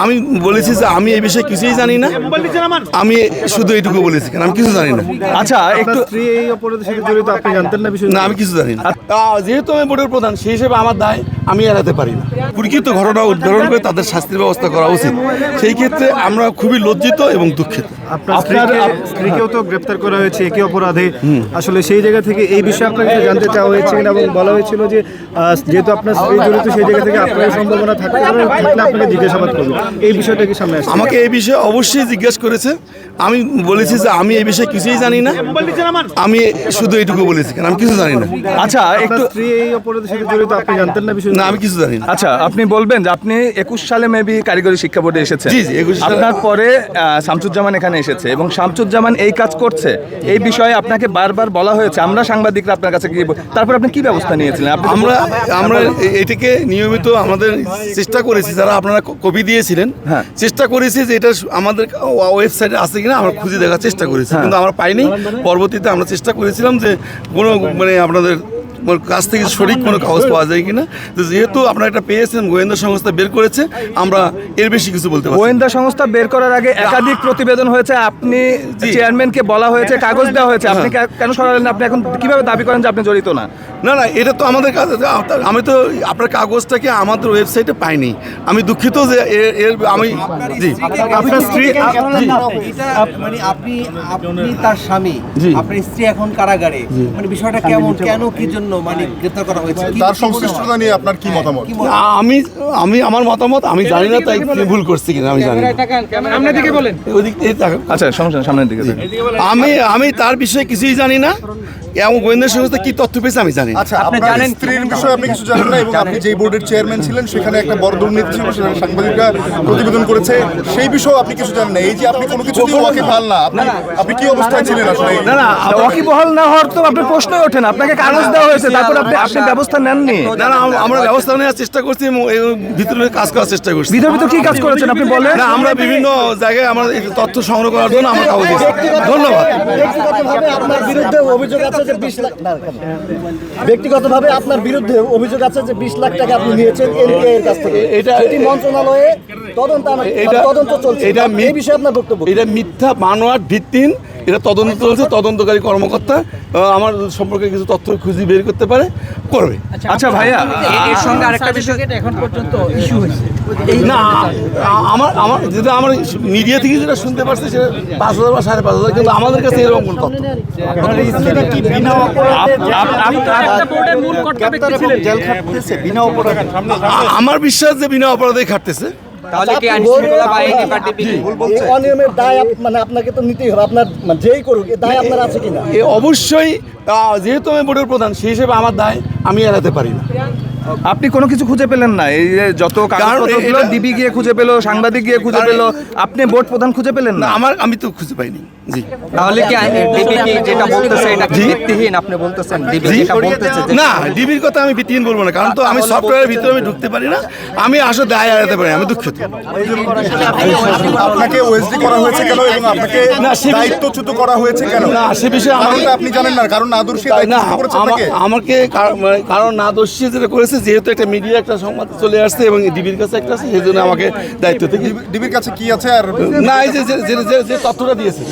আমি বলেছি যে আমি এই বিষয়ে কিছুই জানি না। আমি শুধু এইটুকু বলেছি কারণ আমি কিছু জানি না। আচ্ছা একটু এই অপরাধের সাথে জড়িত আপনি জানতেন না বিষয় না আমি কিছু জানি না। যেহেতু আমি বোর্ডের প্রধান সেই হিসেবে আমার দায় আমি এড়াতে পারি না। পরিচিত ঘটনা উদ্ধারণ করে তাদের শাস্তির ব্যবস্থা করা উচিত। সেই ক্ষেত্রে আমরা খুবই লজ্জিত এবং দুঃখিত। আপনার আপনার- স্ত্রীকেও তো গ্রেপ্তার করা হয়েছে একই অপরাধে। আসলে সেই জায়গা থেকে এই বিষয়ে আপনার কাছে জানতে চাওয়া হয়েছে কিনা এবং বলা হয়েছিল যে যেহেতু আপনার স্ত্রী জড়িত সেই জায়গা থেকে আপনার সম্ভাবনা থাকতে পারে। থাকলে আপনাকে জিজ্ঞাসাবাদ করবে। এই বিষয়টা কি সামনে আসছে? আমাকে এই বিষয়ে অবশ্যই জিজ্ঞেস করেছে। আমি বলেছি যে আমি এই বিষয়ে কিছুই জানি না। আমি শুধু এইটুকু বলেছি কারণ আমি কিছু জানি না। আচ্ছা একটু স্ত্রী এই অপরাধের সাথে জড়িত আপনি জানতেন না বিষয় না আমি কিছু জানি না। আচ্ছা আপনি বলবেন যে আপনি একুশ সালে মেবি কারিগরি শিক্ষা বোর্ডে এসেছেন। জি, জি, 21 সালে। আপনার পরে শামসুজ্জামান এখানে এসেছে এবং শামসুজ্জামান এই কাজ করছে। এই বিষয়ে আপনাকে বারবার বলা হয়েছে। আমরা সাংবাদিকরা আপনার কাছে গিয়ে তারপর আপনি কি ব্যবস্থা নিয়েছিলেন? আপনি আমরা আমরা এটিকে নিয়মিত আমাদের চেষ্টা করেছি। যারা আপনারা ক- কপি দিয়েছিলেন হ্যাঁ। চেষ্টা করেছি যে এটা আমাদের ওয়েবসাইটে আছে কিনা আমরা খুঁজে দেখার চেষ্টা করেছি। কিন্তু আমরা পাইনি। পরবর্তীতে আমরা চেষ্টা করেছিলাম যে কোনো মানে আপনাদের ওর কাছ থেকে সঠিক কোনো কাগজ পাওয়া যায় কিনা? তো যেহেতু আপনারা একটা পেয়েছেন গোয়েন্দা সংস্থা বের করেছে আমরা এর বেশি কিছু বলতে পারি গোয়েন্দা সংস্থা বের করার আগে একাধিক প্রতিবেদন হয়েছে আপনি চেয়ারম্যানকে বলা হয়েছে কাগজ দেওয়া হয়েছে আপনি কে- কেন সরালেন আপনি এখন কীভাবে দাবি করেন যে আপনি জড়িত না? না না এটা তো আমাদের কাছে আমি তো আপনার কাগজটাকে আমাদের ওয়েবসাইটে পাইনি। আমি দুঃখিত যে এর- এর আমি জি। আপনার স্ত্রী মানে আপনি আপনি তার স্বামী আপনার স্ত্রী এখন কারাগারে। মানে বিষয়টা কেমন? কেন কি জন্য মানে গ্রেফতার করা হয়েছে? তার? সংশ্লিষ্টতা নিয়ে আপনার কি মতামত? হয়? আমি আমি আমার মতামত আমি জানি না তাই ভুল করছি কিনা আমি জানি। আচ্ছা সমস্যা সামনের দিকে আমি আমি তার বিষয়ে কিছুই জানি না। এবং গোয়েন্দা সংস্থা কি তথ্য পেয়েছে আমি জানি না। আচ্ছা আপনার স্ত্রীর বিষয়ে আপনি কিছু জানেন না এবং আপনি যেই বোর্ডের চেয়ারম্যান ছিলেন সেখানে একটা বড় দুর্নীতি ছিল সেটা সাংবাদিকরা প্রতিবেদন করেছে। সেই বিষয়ে আপনি কিছু জানেন না। এই যে আপনি কোনো কিছু দিয়ে ওয়াকিফ হাল না আপনি আপনি কি অবস্থায় ছিলেন আসলে? না না ওয়াকিবহাল না হওয়ার তো আপনার প্রশ্নই ওঠে না। আপনাকে কাগজ দেওয়া হয়েছে তারপর আপনি আপনি ব্যবস্থা নেননি। না না আমরা ব্যবস্থা নেওয়ার চেষ্টা করছি ভিতরে কাজ করার চেষ্টা করছি। ভিতর ভিতর কি কাজ করেছেন? আপনি বলেন। না আমরা বিভিন্ন জায়গায় আমরা এই তথ্য সংগ্রহ করার জন্য আমরা কাগজ ধন্যবাদ ব্যক্তিগতভাবে আপনার বিরুদ্ধে অভিযোগ আছে? যে বিশ লাখ ব্যক্তিগতভাবে আপনার বিরুদ্ধে অভিযোগ আছে যে বিশ লাখ টাকা আপনি নিয়েছেন এনপিআই এর কাছ থেকে। এটা- এটি মন্ত্রণালয়ে তদন্ত এটা তদন্ত চলছে। এটা এই বিষয়ে আপনার বক্তব্য এটা মিথ্যা মানোয়ার ভিত্তিন এটা তদন্ত চলছে তদন্তকারী কর্মকর্তা আমার সম্পর্কে কিছু তথ্য খুঁজে বের করতে পারে করবে। আচ্ছা ভাইয়া এর সঙ্গে আরেকটা বিষয় এখন পর্যন্ত ইস্যু হয়েছে। না আমার আমার যেটা আমার মিডিয়া থেকে যেটা শুনতে পারছি সেটা পাঁচ হাজার বা সাড়ে পাঁচ হাজার কিন্তু আমাদের কাছে এরকম কোনো তথ্য আমার বিশ্বাস যে বিনা অপরাধে খাটতেছে। তাহলে কি আইনশৃঙ্খলা বাহিনী বা ডিবি অনিয়মের দায় মানে আপনাকে তো নিতেই হবে। আপনার মানে যেই করুক দায় আপনার আছে কিনা? এ অবশ্যই যেহেতু আমি বোর্ডের প্রধান সেই হিসেবে আমার দায় আমি এড়াতে পারি না। আপনি কোনো কিছু খুঁজে পেলেন না? এই যে যত কাগজপত্রগুলো ডিবি গিয়ে খুঁজে পেল সাংবাদিক গিয়ে খুঁজে পেল আপনি বোর্ড প্রধান খুঁজে পেলেন না না? আমার আমি তো খুঁজে পাইনি জি। তাহলে কি ডিবি কি যেটা বলতেছে এটা কি ভিত্তিহীন? আপনি বলতেছেন ডিবি যেটা বলতেছে না ডিবির কথা আমি ভিত্তিহীন বলব না কারণ তো আমি সফটওয়্যারের ভিতরে আমি ঢুকতে পারি না আমি আসলে দায় এড়াতে পারি আমি দুঃখিত। আপনাকে ওএসডি করা হয়েছে কেন এবং আপনাকে দায়িত্বচ্যুত করা হয়েছে কেন? না সে বিষয়ে আপনি জানেন না কারণ না দায়িত্ব করেছে আপনাকে। আমাকে মানে কারণ না দোষী যেটা করেছে যেহেতু একটা মিডিয়া একটা সংবাদ চলে আসছে এবং ডিবির কাছে একটা আছে সেই জন্য আমাকে দায়িত্ব থেকে ডিবির কাছে কি আছে আর না এই যে- যে তথ্যটা দিয়েছে